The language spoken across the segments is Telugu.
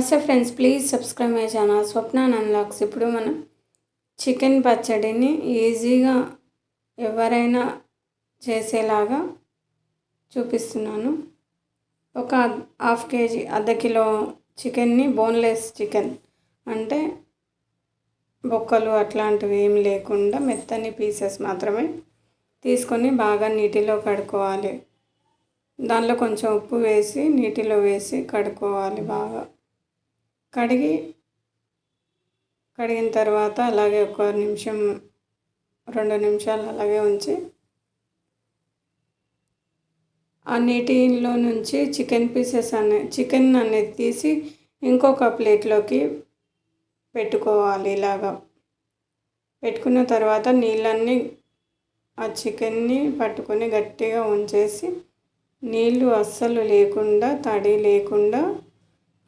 నమస్తే friends please subscribe my channel Swapna unlocks. ఇప్పుడు మనం చికెన్ పచ్చడిని ఈజీగా ఎవరైనా చేసేలాగా చూపిస్తున్నాను. ఒక హాఫ్ కేజీ అర్ధ కిలో చికెన్ని బోన్లెస్ చికెన్ అంటే బొక్కలు అట్లాంటివి ఏం లేకుండా మెత్తని పీసెస్ మాత్రమే తీసుకొని బాగా నీటిలో కడుక్కోవాలి. దానిలో కొంచెం ఉప్పు వేసి నీటిలో వేసి కడుక్కోవాలి బాగా. కడిగి కడిగిన తర్వాత అలాగే ఒక నిమిషం రెండు నిమిషాలు అలాగే ఉంచి ఆ నీటిలో నుంచి చికెన్ పీసెస్ అనే చికెన్ అనేది తీసి ఇంకొక ప్లేట్లోకి పెట్టుకోవాలి ఇలాగా. పెట్టుకున్న తర్వాత నీళ్ళన్నీ ఆ చికెన్ని పట్టుకొని గట్టిగా ఉంచేసి నీళ్ళు అస్సలు లేకుండా తడి లేకుండా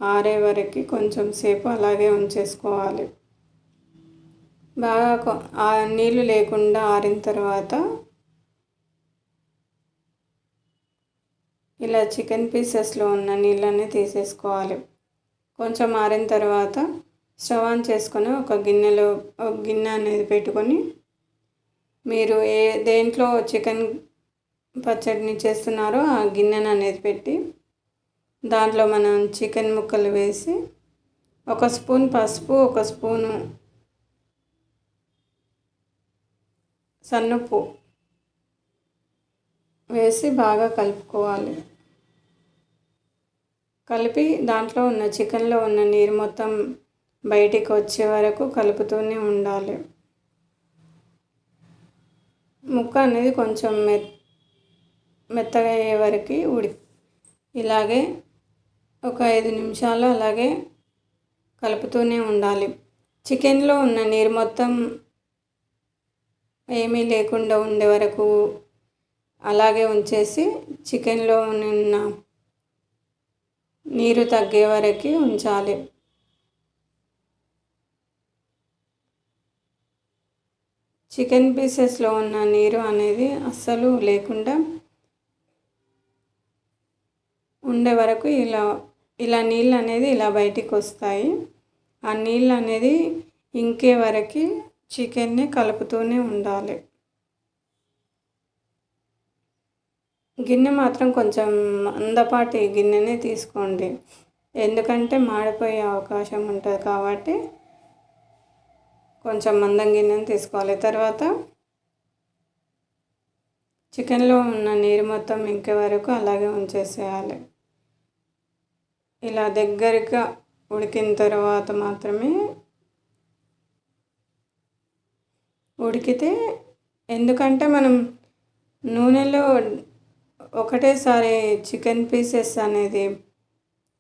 ఆరే వరకు కొంచెం సేపు అలాగే ఉంచేసుకోవాలి. బాగా ఆ నీళ్ళు లేకుండా ఆరిన తర్వాత ఇలా చికెన్ పీసెస్లో ఉన్న నీళ్ళని తీసేసుకోవాలి. కొంచెం ఆరిన తర్వాత స్టవ్ ఆన్ చేసుకొని ఒక గిన్నెలో ఒక గిన్నె అనేది పెట్టుకొని మీరు ఏ దేంట్లో చికెన్ పచ్చడిని చేస్తున్నారో ఆ గిన్నెను అనేది పెట్టి దాంట్లో మనం చికెన్ ముక్కలు వేసి ఒక స్పూన్ పసుపు ఒక స్పూను సన్నుప్పు వేసి బాగా కలుపుకోవాలి. కలిపి దాంట్లో ఉన్న చికెన్లో ఉన్న నీరు మొత్తం బయటికి వచ్చే వరకు కలుపుతూనే ఉండాలి. ముక్క అనేది కొంచెం మె మెత్తగా అయ్యే వరకు ఉడి ఇలాగే ఒక ఐదు నిమిషాలు అలాగే కలుపుతూనే ఉండాలి. చికెన్లో ఉన్న నీరు మొత్తం ఏమీ లేకుండా ఉండే వరకు అలాగే ఉంచేసి చికెన్లో ఉన్న నీరు తగ్గే వరకు ఉంచాలి. చికెన్ పీసెస్లో ఉన్న నీరు అనేది అస్సలు లేకుండా ఉండే వరకు ఇలా ఇలా నీళ్ళు అనేది ఇలా బయటికి వస్తాయి ఆ నీళ్ళు అనేది ఇంకే వరకు చికెన్ని కలుపుతూనే ఉండాలి. గిన్నె మాత్రం కొంచెం అందపాటి గిన్నెనే తీసుకోండి. ఎందుకంటే మాడిపోయే అవకాశం ఉంటుంది కాబట్టి కొంచెం మందం గిన్నెని తీసుకోవాలి. తర్వాత చికెన్లో ఉన్న నీరు మొత్తం ఇంకే వరకు అలాగే ఉంచేసేయాలి. ఇలా దగ్గరగా ఉడికిన తర్వాత మాత్రమే ఉడికితే ఎందుకంటే మనం నూనెలో ఒకటేసారి చికెన్ పీసెస్ అనేది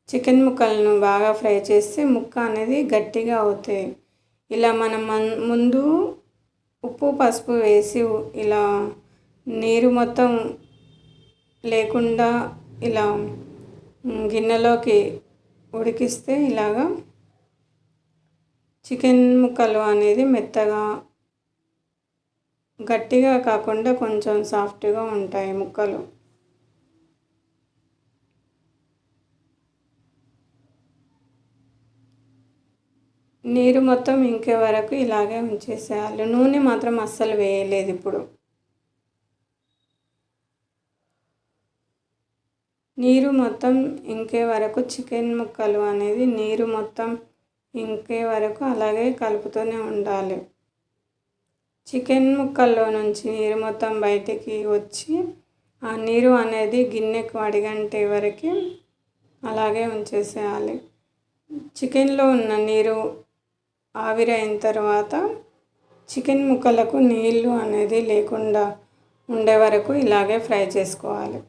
చికెన్ ముక్కలను బాగా ఫ్రై చేస్తే ముక్క అనేది గట్టిగా అవుతాయి. ఇలా మనం ముందు ఉప్పు పసుపు వేసి ఇలా నీరు మొత్తం లేకుండా ఇలా గిన్నెలోకి ఉడికిస్తే ఇలాగా చికెన్ ముక్కలు అనేది మెత్తగా గట్టిగా కాకుండా కొంచెం సాఫ్ట్గా ఉంటాయి ముక్కలు. నీరు మొత్తం ఇంకే వరకు ఇలాగే ఉంచేసేయాలి. నూనె మాత్రం అస్సలు వేయలేదు ఇప్పుడు. నీరు మొత్తం ఇంకే వరకు చికెన్ ముక్కలు అనేది నీరు మొత్తం ఇంకే వరకు అలాగే కలుపుతూనే ఉండాలి. చికెన్ ముక్కల్లో నుంచి నీరు మొత్తం బయటికి వచ్చి ఆ నీరు అనేది గిన్నెకు అడిగంటే వరకు అలాగే ఉంచేసేయాలి. చికెన్లో ఉన్న నీరు ఆవిరైన తర్వాత చికెన్ ముక్కలకు నీళ్ళు అనేది లేకుండా ఉండే వరకు ఇలాగే ఫ్రై చేసుకోవాలి.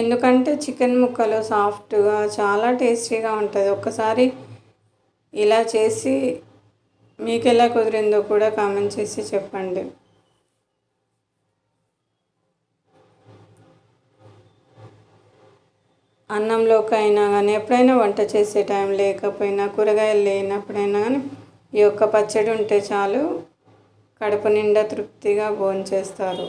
ఎందుకంటే చికెన్ ముక్కలు సాఫ్ట్గా చాలా టేస్టీగా ఉంటుంది. ఒక్కసారి ఇలా చేసి మీకు ఎలా కుదిరిందో కూడా కామెంట్ చేసి చెప్పండి. అన్నంలోకి అయినా కానీ ఎప్పుడైనా వంట చేసే టైం లేకపోయినా కూరగాయలు లేనప్పుడైనా కానీ ఈ యొక్క పచ్చడి ఉంటే చాలు కడుపు నిండా తృప్తిగా భోంచేస్తారు.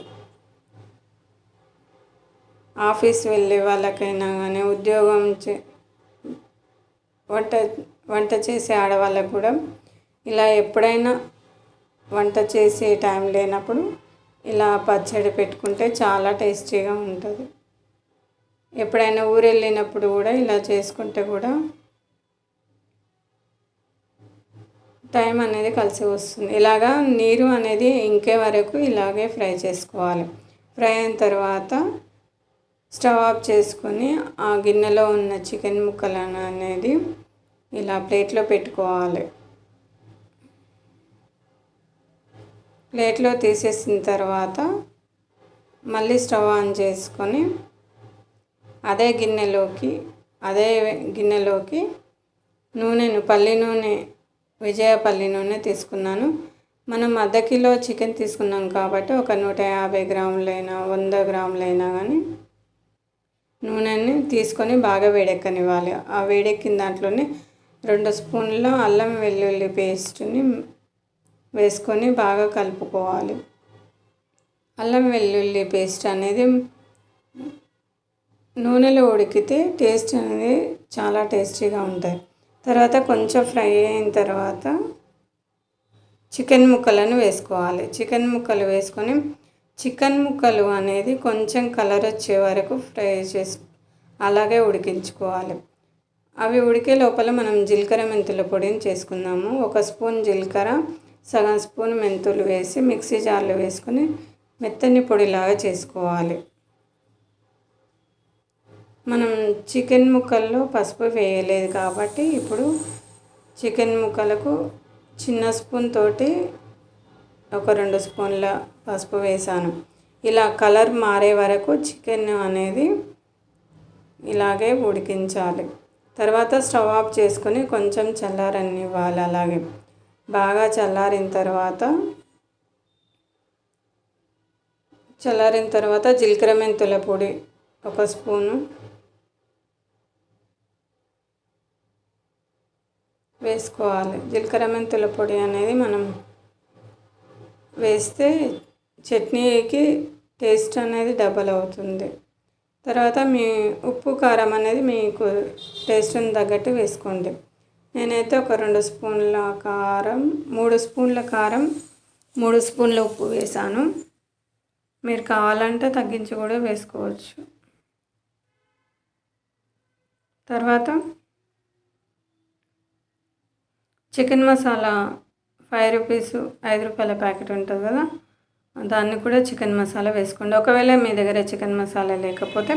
ఆఫీస్ వెళ్ళే వాళ్ళకైనా కానీ ఉద్యోగం చే వంట వంట చేసే ఆడవాళ్ళకు కూడా ఇలా ఎప్పుడైనా వంట చేసే టైం లేనప్పుడు ఇలా పచ్చడి పెట్టుకుంటే చాలా టేస్టీగా ఉంటుంది. ఎప్పుడైనా ఊరు వెళ్ళినప్పుడు కూడా ఇలా చేసుకుంటే కూడా టైం అనేది కలిసి వస్తుంది. ఇలాగా నీరు అనేది ఇంకే వరకు ఇలాగే ఫ్రై చేసుకోవాలి. ఫ్రై అయిన తర్వాత స్టవ్ ఆఫ్ చేసుకొని ఆ గిన్నెలో ఉన్న చికెన్ ముక్కలను అనేది ఇలా ప్లేట్లో పెట్టుకోవాలి. ప్లేట్లో తీసేసిన తర్వాత మళ్ళీ స్టవ్ ఆన్ చేసుకొని అదే గిన్నెలోకి అదే గిన్నెలోకి నూనెను పల్లి నూనె విజయపల్లి నూనె తీసుకున్నాను. మనం అర్ధ కిలో చికెన్ తీసుకున్నాం కాబట్టి ఒక నూట యాభై గ్రాములైనా వంద గ్రాములైనా కానీ నూనెని తీసుకొని బాగా వేడెక్కనివ్వాలి. ఆ వేడెక్కిన దాంట్లోనే రెండు స్పూన్ల అల్లం వెల్లుల్లి పేస్ట్ని వేసుకొని బాగా కలుపుకోవాలి. అల్లం వెల్లుల్లి పేస్ట్ అనేది నూనెలో ఉడికితే టేస్ట్ అనేది చాలా టేస్టీగా ఉంటాయి. తర్వాత కొంచెం ఫ్రై అయిన తర్వాత చికెన్ ముక్కలను వేసుకోవాలి. చికెన్ ముక్కలు వేసుకొని చికెన్ ముక్కలు అనేది కొంచెం కలర్ వచ్చే వరకు ఫ్రై చేసి అలాగే ఉడికించుకోవాలి. అవి ఉడికే లోపల మనం జీలకర్ర మెంతుల పొడిని చేసుకుందాము. ఒక స్పూన్ జీలకర్ర సగం స్పూన్ మెంతులు వేసి మిక్సీ జార్లో వేసుకొని మెత్తని పొడిలాగా చేసుకోవాలి. మనం చికెన్ ముక్కల్లో పసుపు వేయలేదు కాబట్టి ఇప్పుడు చికెన్ ముక్కలకు చిన్న స్పూన్ తోటి ఒక రెండు స్పూన్ల పసుపు వేసాను. ఇలా కలర్ మారే వరకు చికెన్ అనేది ఇలాగే ఉడికించాలి. తర్వాత స్టవ్ ఆఫ్ చేసుకొని కొంచెం చల్లారనివ్వాలి అలాగే. బాగా చల్లారిన తర్వాత చల్లారిన తర్వాత జీలకర్ర మెంతుల పొడి ఒక స్పూను వేసుకోవాలి. జీలకర్ర మెంతుల పొడి అనేది మనం వేస్తే చట్నీకి టేస్ట్ అనేది డబల్ అవుతుంది. తర్వాత మీ ఉప్పు కారం అనేది మీకు టేస్ట్ని తగ్గట్టు వేసుకోండి. నేనైతే ఒక రెండు స్పూన్ల కారం మూడు స్పూన్ల కారం మూడు స్పూన్ల ఉప్పు వేసాను. మీరు కావాలంటే తగ్గించి కూడా వేసుకోవచ్చు. తర్వాత చికెన్ మసాలా ఫైవ్ రూపీస్ ఐదు రూపాయల ప్యాకెట్ ఉంటుంది కదా. దాన్ని కూడా చికెన్ మసాలా వేసుకోండి. ఒకవేళ మీ దగ్గర చికెన్ మసాలా లేకపోతే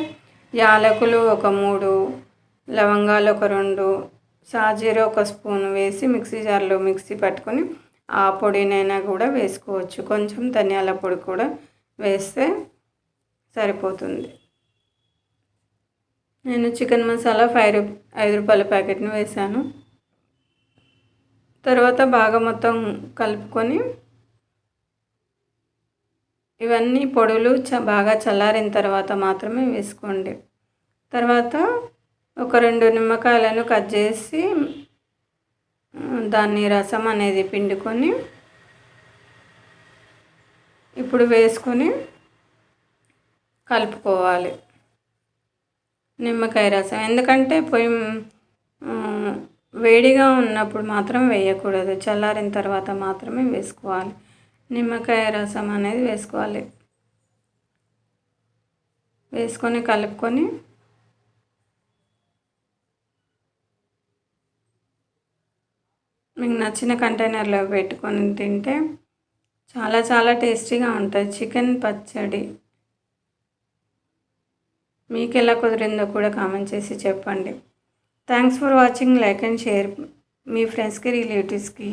యాలకులు ఒక మూడు లవంగాలు ఒక రెండు సాజీర ఒక స్పూన్ వేసి మిక్సీ జార్లో మిక్సీ పట్టుకొని ఆ పొడినైనా కూడా వేసుకోవచ్చు. కొంచెం ధనియాల పొడి కూడా వేస్తే సరిపోతుంది. నేను చికెన్ మసాలా ఫైవ్ రూ ఐదు రూపాయల ప్యాకెట్ని వేసాను తర్వాత బాగా మొత్తం కలుపుకొని ఇవన్నీ పొడులు చ బాగా చల్లారిన తర్వాత మాత్రమే వేసుకోండి. తర్వాత ఒక రెండు నిమ్మకాయలను కట్ చేసి దాన్ని రసం అనేది పిండుకొని ఇప్పుడు వేసుకొని కలుపుకోవాలి. నిమ్మకాయ రసం. ఎందుకంటే పొయ్యి వేడిగా ఉన్నప్పుడు మాత్రం వేయకూడదు. చల్లారిన తర్వాత మాత్రమే వేసుకోవాలి. నిమ్మకాయ రసం అనేది వేసుకోవాలి. వేసుకొని కలుపుకొని మీకు నచ్చిన కంటైనర్లో పెట్టుకొని తింటే చాలా చాలా టేస్టీగా ఉంటుంది. చికెన్ పచ్చడి. మీకు ఎలా కుదిరిందో కూడా కామెంట్ చేసి చెప్పండి. Thanks for watching like and share మీ ఫ్రెండ్స్కి రిలేటివ్స్కి